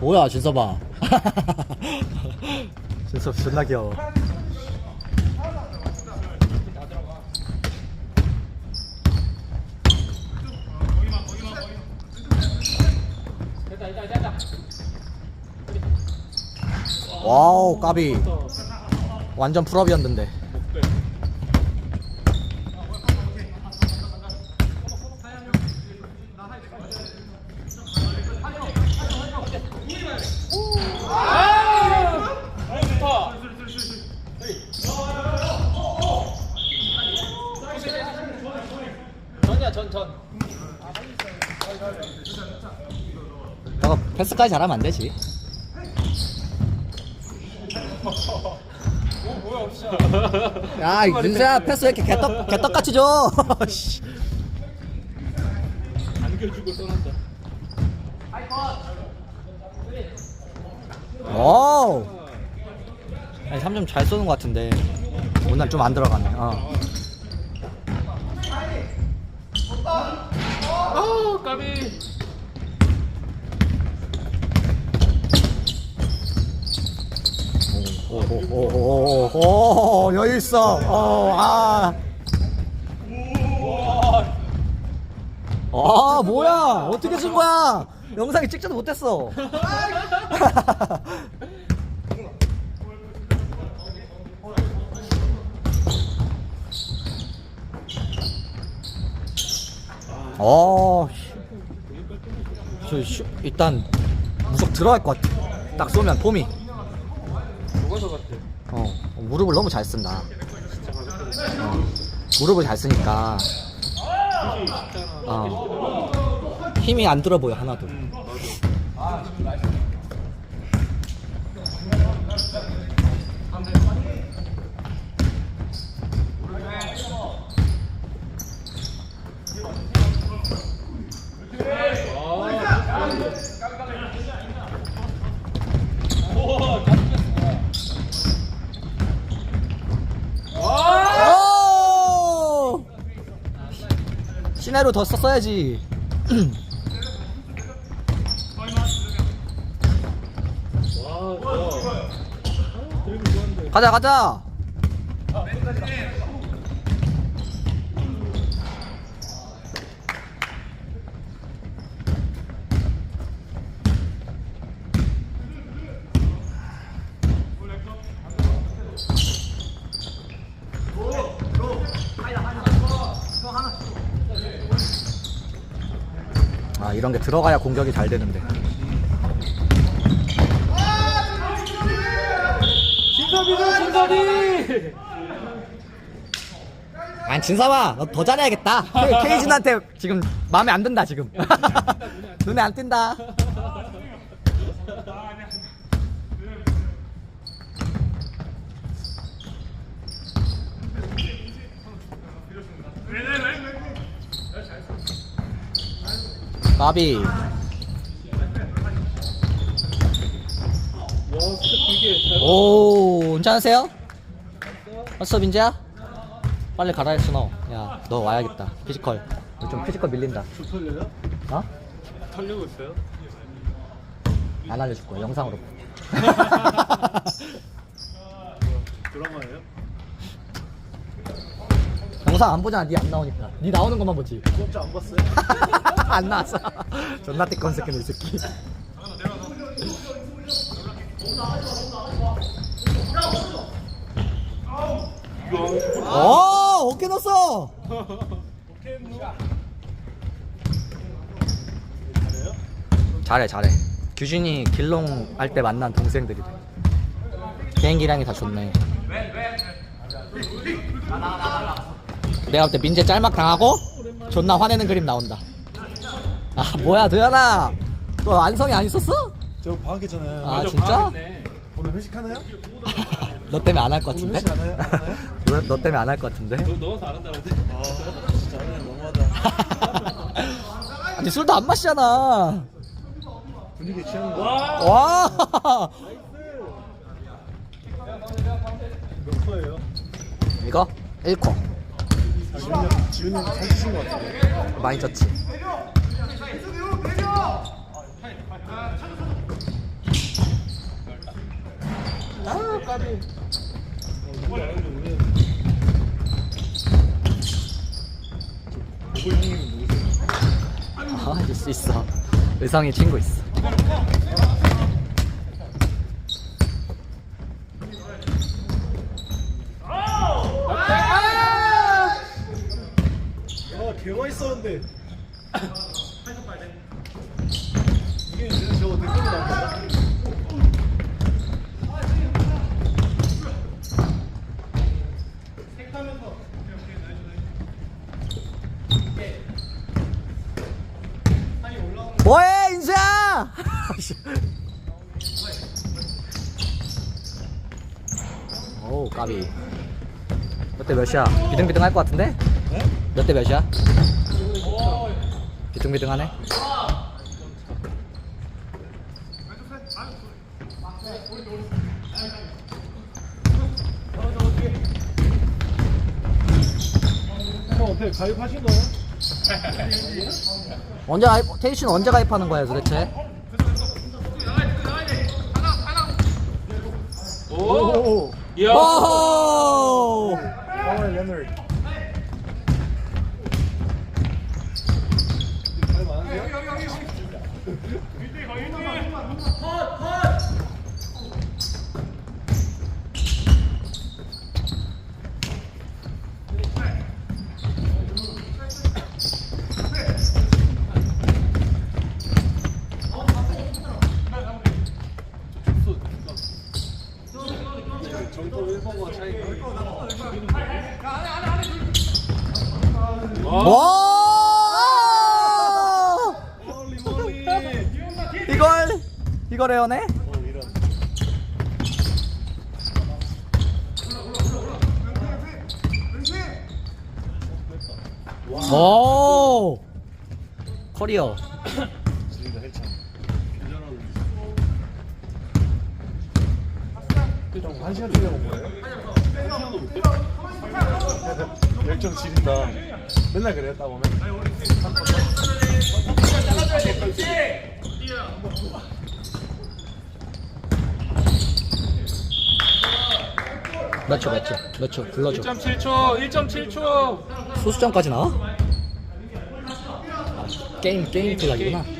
뭐야 진서봐 진서 존나 귀여워. 와우 까비. 완전 풀업이었는데 전이야 전 전. 너가 패스까지 잘하면 안 되지 야 윤세야 패스 왜 이렇게 개떡, 개떡같이 줘 씨. 안겨주고 떠난다. 오. 아니 3점 잘 쏘는 것 같은데 오늘 좀 안 들어가네. 어. 아 까비. 오오오오오오 여유 있어. 어 아. 아 뭐야 어떻게 준 거야 영상에 찍지도 못했어 어, 저 슈, 일단 무속 들어갈 것 같아. 딱 쏘면 폼이. 어, 무릎을 너무 잘 쓴다. 어, 무릎을 잘 쓰니까. 어, 힘이 안 들어 보여 하나도. 오! 시내로 더 썼어야지. 가자 가자. 아 이런 게 들어가야 공격이 잘 되는데. 진섭이다 진섭이. 아니 진삼아 너더 잘해야겠다 K- 케이진한테 지금 마음에 안 든다 지금 눈에 안 띈다 나비 와 잘. 오 괜찮으세요? 왔어 민재야? 빨리 가라 했어 너야너 와야겠다 피지컬 너좀 피지컬 밀린다 저 털려요? 어? 털리고 있어요? 안 알려줄 거야 영상으로 드라마예요? 영상 안 보잖아. 니 안 나오니까. 니 나오는 것만 보지. 진짜 안 봤어요? 안 나왔어. 존나 띠꺼운 새끼네 이 새끼. 오 어깨 넣었어. 잘해 잘해. 규진이 길롱 할 때 만난 동생들이래. 개인기량이 다 좋네 내가 볼 때 민재 짤막 당하고 존나 화내는 그림 나온다 아 뭐야 도현아 너 안성이 안 있었어? 저 방학 했잖아요. 아 진짜? 오늘 회식하나요? 너 때문에 안 할 것 오늘 같은데? 회식 안 해요? 안 하나요? 너, 너 때문에 안 할 것 같은데? 너 넣어서 안 한다는데. 아, 진짜 오늘 너무하다. 아니 술도 안 마시잖아 분위기 취하는 거. 와. 와몇 코예요? 이거 1코 지훈이 형잘 치신 것 같은데 많이 쳤지 아 까비 아, 줄 수 있어. 의상이 친구 있어. 이게 이제 나온다. 뭐해 인수야 오 까비 몇 대 몇이야 비등비등 할 것 같은데? 몇 대 몇이야? 비등비등하네 형 어때? 가입하신 거예요? 언제 가입 테이션 언제 가입하는 거야 도대체? 오. 이야. 오! 파월 레너드. 가입 안 하세요? 정도 1번과 차이가 와! 이걸 이걸 이런 오! 커리어 지린다 헬창 형, 한 시간 온 거예요? 열정 지린다 맨날 그래요 따보면 몇 초, 몇 초, 몇 초, 불러줘. 1.7초, 1.7초. 소수점까지 나와? 아, 게임, 게임 플라이구나.